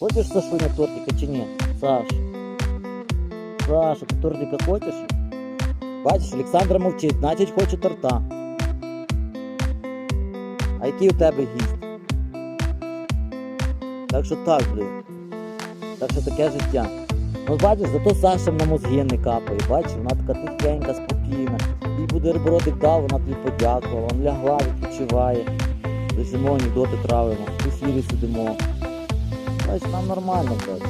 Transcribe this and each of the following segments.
Хочеш Сашуня тортика чи ні? Саш. Саша, ти тортика хочеш? Бачиш, Олександра мовчить, значить хоче торта. А який у тебе гість? Так що так, блін. Так що таке життя. Ну бачиш, зато Саша на мозги не капає. Бачиш, вона така тихенька, спокійна. Їй ребродик дав, вона тобі подякувала, вона лягла, відпочиває. Лежимо, анекдоти травимо, в ефірі сидимо. Бачиш, нам нормально, блядь.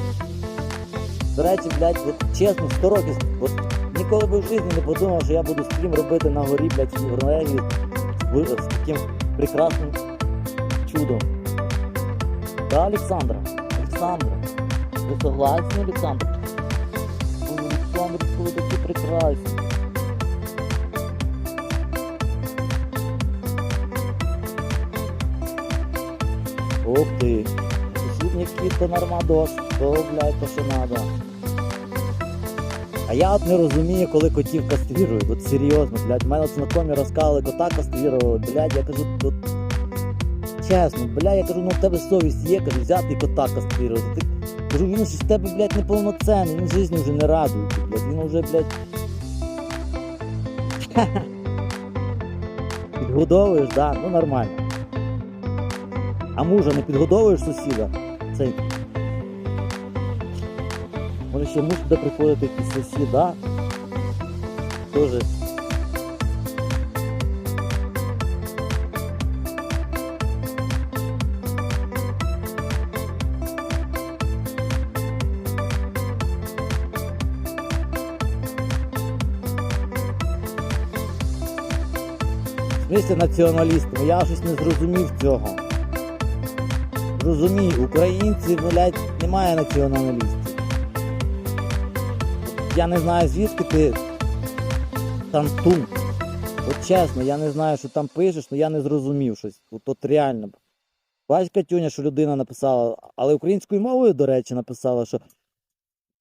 До речі, блядь, от чесно, 100 років, от ніколи би в житті не подумав, що я буду стрім робити на горі, блядь, в Норвегії з, таким прекрасним чудом. Да, Олександра? Олександра. Ви согласні, Олександр? Олександр, ви такі прекрасні. Ух ти. Сусідники нормадос, блядь, то що надо. А я от не розумію, коли котів кастрірують. От серйозно, блядь, в мене от знайомі розказали, кота кастрірували, блядь, я кажу, тут чесно, блядь, я кажу, ну в тебе совість є, кажу, взяти кота кастрирувати. Ти кажу, він ж в тебе, блядь, неповноцінний, він в житті вже не радується, блядь, він вже, блядь. Підгодовуєш, да, ну нормально. А мужа не підгодовуєш сусіда? Цей. Може ще муж буде приходити якийсь сусід, да? Тоже. Смысле націоналістами? Я щось не зрозумів цього. Розумію, українці, блядь, немає націоналістів. Я не знаю, звідки ти там тум. От чесно, я не знаю, що там пишеш, але я не зрозумів щось. От, от реально. Бач, Катюня, що людина написала, але українською мовою, до речі, написала, що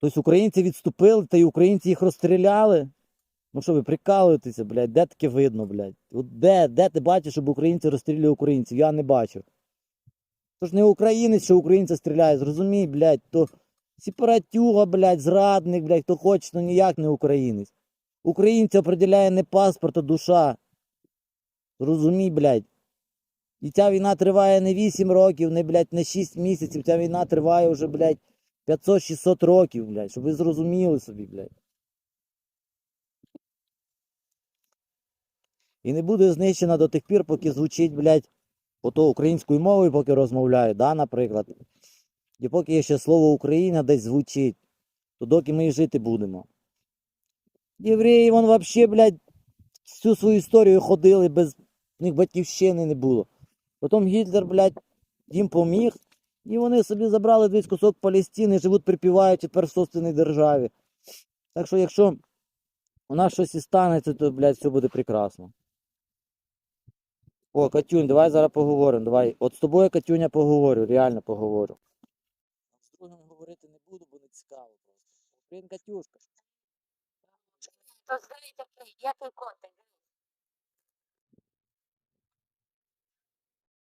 тобто українці відступили, та й українці їх розстріляли. Ну що ви прикалуєтеся, блядь, де таке видно, блядь? От де, де ти бачиш, щоб українці розстрілювали українців? Я не бачу. То ж не українець, що українця стріляє, зрозумій, блядь, то сепаратюга, блядь, зрадник, блядь, хто хоче, то ніяк не українець. Українця определяє не паспорт, а душа. Зрозумій, блядь. І ця війна триває не 8 років, не, блядь, не 6 місяців. Ця війна триває вже, блядь, 500-600 років, блядь, щоб ви зрозуміли собі, блядь. І не буде знищена до тих пір, поки звучить, блядь, ото українською мовою, поки розмовляю, да, наприклад. І поки ще слово Україна десь звучить, то доки ми і жити будемо. Євреї, вон вообще, блядь, всю свою історію ходили, без в них батьківщини не було. Потім Гітлер, блядь, їм поміг, і вони собі забрали десь кусок Палестини, живуть припіваючи тепер в собственній державі. Так що, якщо у нас щось і станеться, то, блядь, все буде прекрасно. О, Катюнь, давай зараз поговоримо. Давай. От з тобою, Катюня, поговорю, реально поговорю. З другим говорити не буду, бо не цікаво просто. Катюшка. То здається, який як котик.